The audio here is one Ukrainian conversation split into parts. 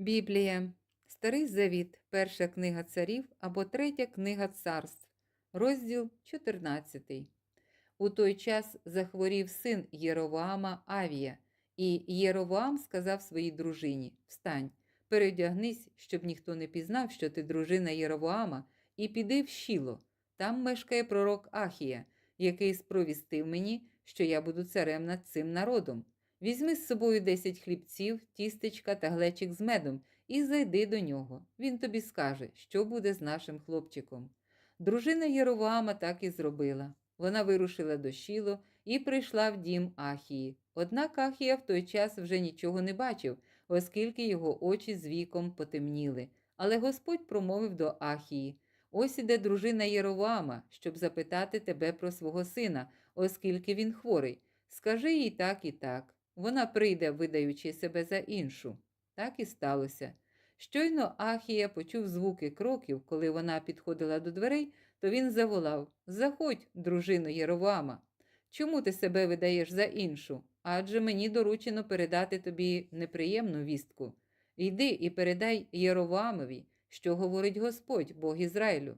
Біблія, Старий Завіт, Перша книга царів або Третя книга царств, розділ 14. У той час захворів син Єровоама Авія, і Єровоам сказав своїй дружині: Встань, переодягнись, щоб ніхто не пізнав, що ти дружина Єровоама, і піди в Шіло. Там мешкає пророк Ахія, який спровістив мені, що я буду царем над цим народом. Візьми з собою десять хлібців, тістечка та глечик з медом і зайди до нього. Він тобі скаже, що буде з нашим хлопчиком. Дружина Єровоама так і зробила. Вона вирушила до Шіло і прийшла в дім Ахії. Однак Ахія в той час вже нічого не бачив, оскільки його очі з віком потемніли. Але Господь промовив до Ахії: Ось іде дружина Єровоама, щоб запитати тебе про свого сина, оскільки він хворий. Скажи їй так і так. Вона прийде, видаючи себе за іншу. Так і сталося. Щойно Ахія почув звуки кроків, коли вона підходила до дверей, то він заволав Заходь, дружино Єровоама. Чому ти себе видаєш за іншу? Адже мені доручено передати тобі неприємну вістку. Йди і передай Єровоамові, що говорить Господь, Бог Ізраїлю.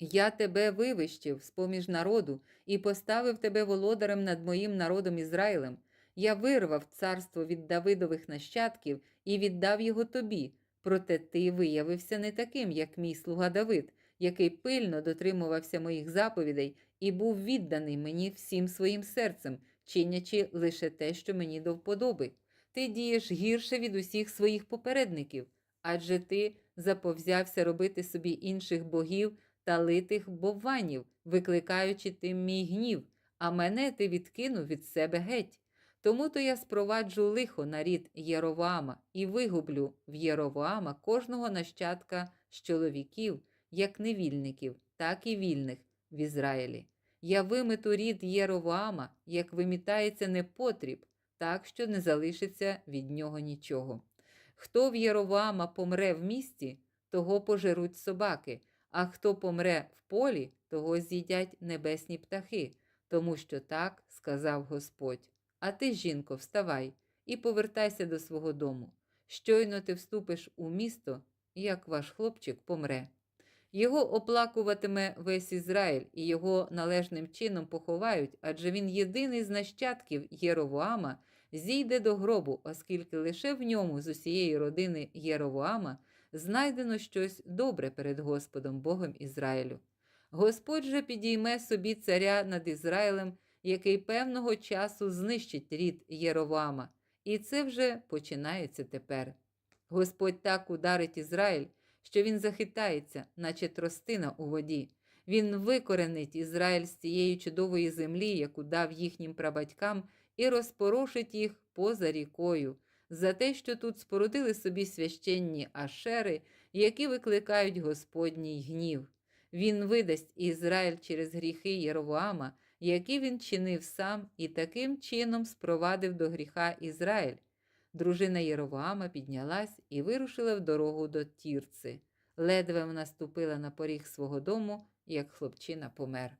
Я тебе вивищив з поміж народу і поставив тебе володарем над моїм народом Ізраїлем. Я вирвав царство від Давидових нащадків і віддав його тобі. Проте ти виявився не таким, як мій слуга Давид, який пильно дотримувався моїх заповідей і був відданий мені всім своїм серцем, чинячи лише те, що мені до вподоби. Ти дієш гірше від усіх своїх попередників, адже ти заповзявся робити собі інших богів та литих бовванів, викликаючи тим мій гнів, а мене ти відкинув від себе геть. Тому то я спроваджу лихо на рід Єровоама і вигублю в Єровоама кожного нащадка з чоловіків, як невільників, так і вільних в Ізраїлі. Я вимету рід Єровоама, як вимітається непотріб, так що не залишиться від нього нічого. Хто в Єровоама помре в місті, того пожеруть собаки, а хто помре в полі, того з'їдять небесні птахи, тому що так сказав Господь. А ти, жінко, вставай і повертайся до свого дому. Щойно ти вступиш у місто, як ваш хлопчик помре. Його оплакуватиме весь Ізраїль і його належним чином поховають, адже він єдиний з нащадків Єровоама зійде до гробу, оскільки лише в ньому з усієї родини Єровоама знайдено щось добре перед Господом Богом Ізраїлю. Господь же підійме собі царя над Ізраїлем який певного часу знищить рід Єровама, і це вже починається тепер. Господь так ударить Ізраїль, що він захитається, наче тростина у воді. Він викоренить Ізраїль з цієї чудової землі, яку дав їхнім прабатькам, і розпорошить їх поза рікою, за те, що тут спорудили собі священні ашери, які викликають Господній гнів. Він видасть Ізраїль через гріхи Єровоама, які він чинив сам і таким чином спровадив до гріха Ізраїль. Дружина Єровоама піднялась і вирушила в дорогу до Тірци. Ледве вона ступила на поріг свого дому, як хлопчина помер.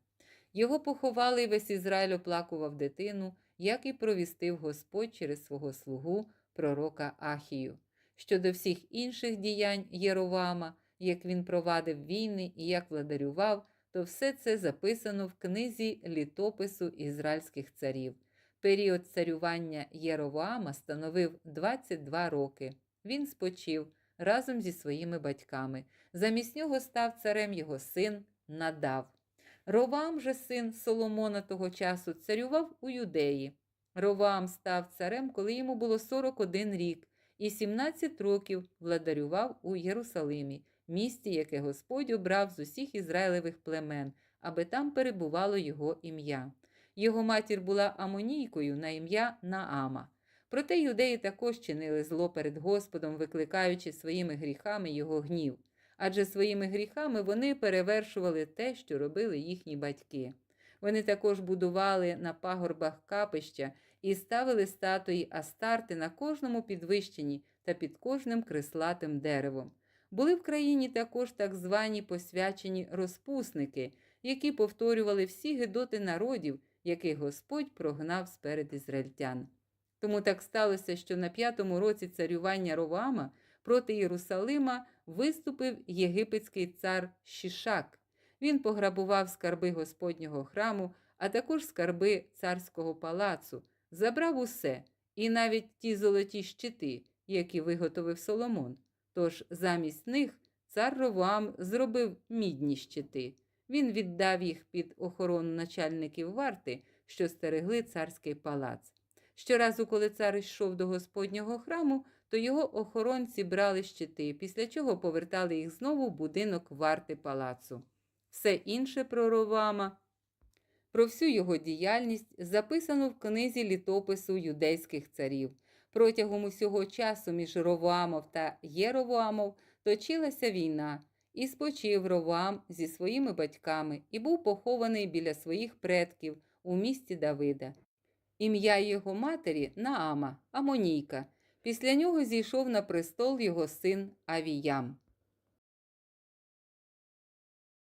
Його поховали, і весь Ізраїль оплакував дитину, як і провістив Господь через свого слугу, пророка Ахію. Щодо всіх інших діянь Єровама, як він провадив війни і як владарював, то все це записано в книзі літопису ізраїльських царів. Період царювання Єровоама становив 22 роки. Він спочив разом зі своїми батьками. Замість нього став царем його син Надав. Ровам же син Соломона того часу царював у юдеї. Ровам став царем, коли йому було 41 рік, і 17 років владарював у Єрусалимі місті, яке Господь обрав з усіх ізраїлевих племен, аби там перебувало його ім'я. Його матір була амонійкою на ім'я Наама. Проте юдеї також чинили зло перед Господом, викликаючи своїми гріхами його гнів. Адже своїми гріхами вони перевершували те, що робили їхні батьки. Вони також будували на пагорбах капища і ставили статуї Астарти на кожному підвищенні та під кожним крислатим деревом. Були в країні також так звані посвячені розпусники, які повторювали всі гидоти народів, яких Господь прогнав сперед ізраїльтян. Тому так сталося, що на п'ятому році царювання Ровама проти Єрусалима виступив єгипетський цар Шішак. Він пограбував скарби Господнього храму, а також скарби царського палацу, забрав усе, і навіть ті золоті щити, які виготовив Соломон. Тож замість них цар Ровоам зробив мідні щити. Він віддав їх під охорону начальників варти, що стерегли царський палац. Щоразу, коли цар йшов до Господнього храму, то його охоронці брали щити, після чого повертали їх знову в будинок варти палацу. Все інше про Ровама, про всю його діяльність записано в книзі літопису юдейських царів. Протягом усього часу між Ровамов та Єровоамов точилася війна, і спочив Ровам зі своїми батьками і був похований біля своїх предків у місті Давида. Ім'я його матері Наама, Амонійка. Після нього зійшов на престол його син Авіям.